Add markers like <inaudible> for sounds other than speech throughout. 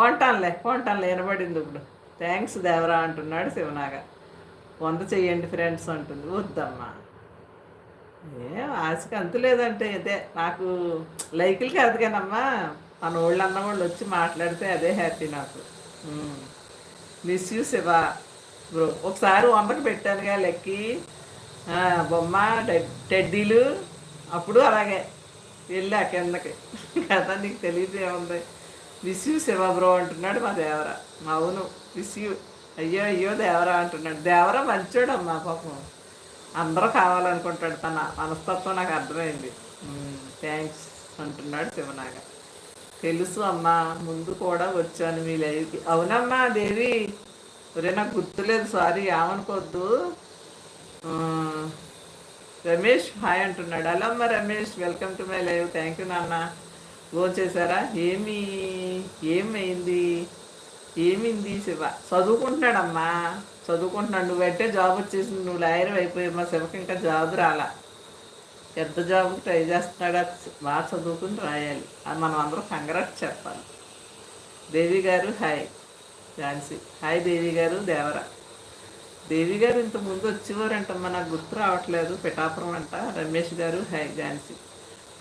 కొంటానులే కొంటానులే వినబడింది ఇప్పుడు. థ్యాంక్స్ దేవరా అంటున్నాడు శివనాగ వంద చెయ్యండి ఫ్రెండ్స్ అంటుంది. వద్దమ్మా. ఏ ఆశకి అంతు లేదంటే అదే నాకు లైకులు కాదు కానమ్మా మన వాళ్ళు అన్న వాళ్ళు వచ్చి మాట్లాడితే అదే హ్యాపీ నాకు. Miss you Shiva. బ్రో ఒకసారి వందకు పెట్టానుగా లెక్కి. బొమ్మ టెడ్డీలు. అప్పుడు అలాగే వెళ్ళా కిందకి. కదా నీకు తెలియదు ఏముంది? మిస్ యూ శివ బ్రో అంటున్నాడు మా దేవర. అవును మిస్ యూ అయ్యో అయ్యో దేవరా అంటున్నాడు. దేవర మంచోడు అమ్మా పాపం. అందరూ కావాలనుకుంటాడు తన మనస్తత్వం నాకు అర్థమైంది. థ్యాంక్స్ అంటున్నాడు శివనాగ. తెలుసు అమ్మా ముందు కూడా వచ్చాను మీ లైవ్కి. అవునమ్మా దేవి. ఒరే నాకు గుర్తులేదు సారీ ఏమనుకోవద్దు రమేష్ హాయ్ అంటున్నాడు. హలో అమ్మ Ramesh welcome to my live thank you నాన్న. ఫోన్ చేశారా ఏమి ఏమైంది? ఏమింది శివ? చదువుకుంటున్నాడమ్మా. చదువుకుంటున్నాడు. నువ్వు అంటే జాబ్ వచ్చేసింది. నువ్వు లాయర్ అయిపోయి మా శివకి ఇంకా జాబ్ రాలా. పెద్ద జాబ్ ట్రై చేస్తున్నాడు? బాగా చదువుకుని రాయాలి. అది మనం అందరం కంగ్రాట్ చెప్పాలి. దేవి గారు హాయ్. ఝాన్సీ. హాయ్ దేవి గారు దేవరా. దేవి గారు ఇంత ముందు వచ్చేవారంటమ్మా. నాకు గుర్తు రావట్లేదు. పిఠాపురం అంట. Ramesh garu hi Jhansi.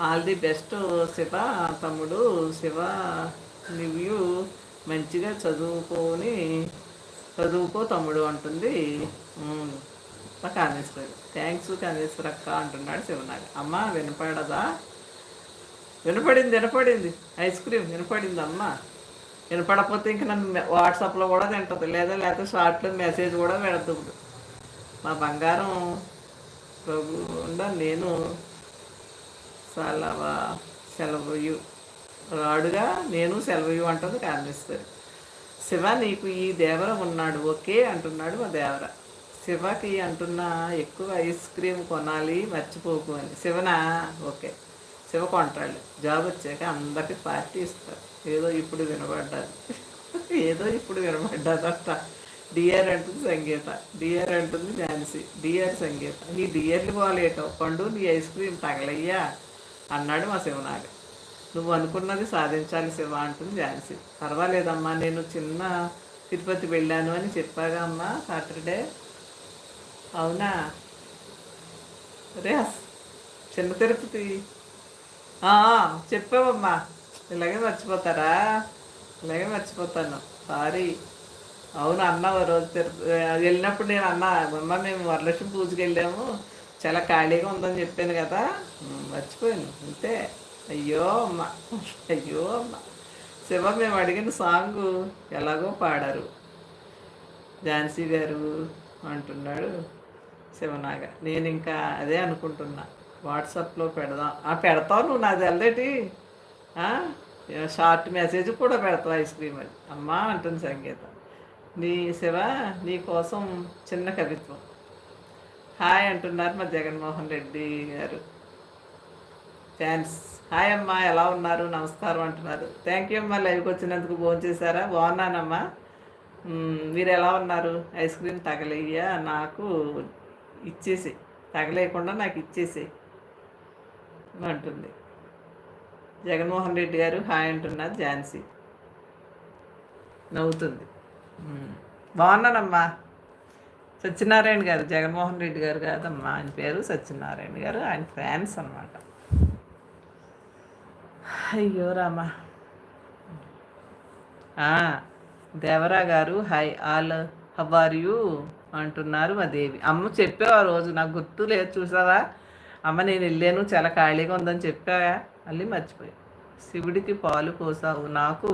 All the best Shiva తమ్ముడు శివ. నువ్వు మంచిగా చదువుకొని చదువుకో తమ్ముడు అంటుంది. ఉమ్, కామేశ్వరి. థ్యాంక్స్ కామేశ్వరి అక్క అంటున్నాడు శివనాగ అమ్మ వినపడదా? వినపడింది వినపడింది. ఐస్ క్రీమ్ వినపడింది అమ్మ. వినపడకపోతే ఇంక నన్ను వాట్సాప్లో కూడా తింటుంది. లేదా లేకపోతే షార్ట్లో మెసేజ్ కూడా పెడుతుంది మా బంగారం ప్రభు ఉండ నేను సెలవ సెలవు రాడుగా నేను సెలవు అంటుంది కారణిస్తుంది శివ నీకు ఈ దేవర ఉన్నాడు ఓకే అంటున్నాడు మా దేవర. శివకి అంటున్నా ఎక్కువ ఐస్ క్రీమ్ కొనాలి మర్చిపోకు అని. శివనా? ఓకే. శివ కొంటాడు. జాబ్ వచ్చాక అందరికి పార్టీ ఇస్తారు. ఏదో ఇప్పుడు వినబడ్డాది. <laughs> ఏదో ఇప్పుడు వినబడ్డాదట. డిఆర్ అంటుంది సంగీత. డిఆర్ అంటుంది ఝాన్సీ. డిఆర్ సంగీత. నీ డిఆర్లు బాగాలేటో పండు నీ ఐస్ క్రీమ్ తగలయ్యా. అన్నాడు మా శివనాగ నువ్వు అనుకున్నది సాధించాలి శివ అంటుంది ఝాన్సీ. పర్వాలేదమ్మా నేను చిన్న తిరుపతి వెళ్ళాను అని చెప్పాగా అమ్మా సాటర్డే. అవునా? రేస్ చిన్న తిరుపతి. చెప్పావమ్మా. ఇలాగే మర్చిపోతారా? ఇలాగే మర్చిపోతాను. సారీ. అవును అన్న ఒక రోజు తిరుపతి వెళ్ళినప్పుడు నేను అన్న అమ్మ మేము వరలక్ష్మి పూజకి వెళ్ళాము. చాలా ఖాళీగా ఉందని చెప్పాను కదా. మర్చిపోయాను. అంతే. అయ్యో అమ్మ. అయ్యో అమ్మ. శివ మేము అడిగిన సాంగ్ ఎలాగో పాడారు. ఝాన్సీ గారు అంటున్నాడు శివనాగ. నేను ఇంకా అదే అనుకుంటున్నా. వాట్సాప్లో పెడదాం. ఆ పెడతావు నువ్వు నాది ఎల్లటి షార్ట్ మెసేజ్ కూడా పెడతావు ఐస్ క్రీమ్ అది అమ్మా అంటుంది సంగీత. నీ శివ నీ కోసం చిన్న కవిత్వం. హాయ్ అంటున్నారు మా జగన్మోహన్ రెడ్డి గారు. థ్యాంక్స్ హాయ్ అమ్మా ఎలా ఉన్నారు? నమస్కారం అంటున్నారు. థ్యాంక్ యూ అమ్మా లైవ్కి వచ్చినందుకు ఫోన్ చేశారా? బాగున్నానమ్మా. మీరు ఎలా ఉన్నారు? ఐస్ క్రీమ్ తగలేయ్యా నాకు ఇచ్చేసి తగలేయకుండా నాకు ఇచ్చేసి అంటుంది. జగన్మోహన్ రెడ్డి గారు హాయ్ అంటున్నారు ఝాన్సీ. నవ్వుతుంది. బాగున్నానమ్మా. సత్యనారాయణ గారు జగన్మోహన్ రెడ్డి గారు కాదమ్మా ఆయన పేరు సత్యనారాయణ గారు. ఆయన ఫ్యాన్స్ అన్నమాట. అయ్యో Rama. Devara garu hi all how are you అంటున్నారు మా దేవి. అమ్మ చెప్పావు ఆ రోజు నాకు గుర్తు లేదు చూసావా? అమ్మ నేను వెళ్ళాను చాలా ఖాళీగా ఉందని చెప్పావా? మళ్ళీ మర్చిపోయా. శివుడికి పాలు పోసావు నాకు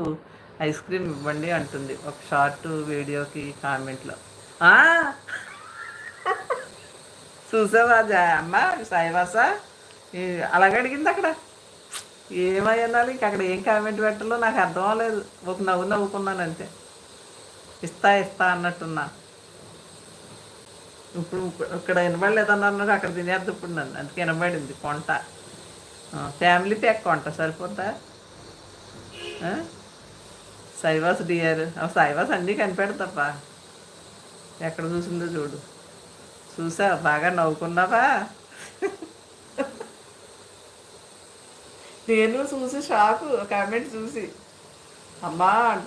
ఐస్ క్రీమ్ ఇవ్వండి అంటుంది ఒక షార్ట్ వీడియోకి కామెంట్లో. చూసావా? జా అమ్మ సాయివాస ఈ- అలాగే అడిగింది అక్కడ. ఏమయ్యాలి ఇంక అక్కడ ఏం కామెంట్ పెట్టాలో నాకు అర్థం అవ్వలేదు. ఒక నవ్వు నవ్వుకున్నాను అంతే. ఇస్తా ఇస్తా అన్నట్టున్నా. ఇప్పుడు ఇక్కడ వినబడలేదన్నారు అక్కడ తినేద్దు ఇప్పుడు నన్ను. అందుకే వినబడింది కొంట. ఫ్యామిలీ ప్యాక్ కొంట సరిపోద్దా? ఆ? సైవాస్ డియర్ ఆ అన్నీ కనిపెడతాప ఎక్కడ చూసిందో చూడు. చూసా బాగా నవ్వుకున్నావా? నేను చూసి షాకు కామెంట్ చూసి. అమ్మా అంటుంది.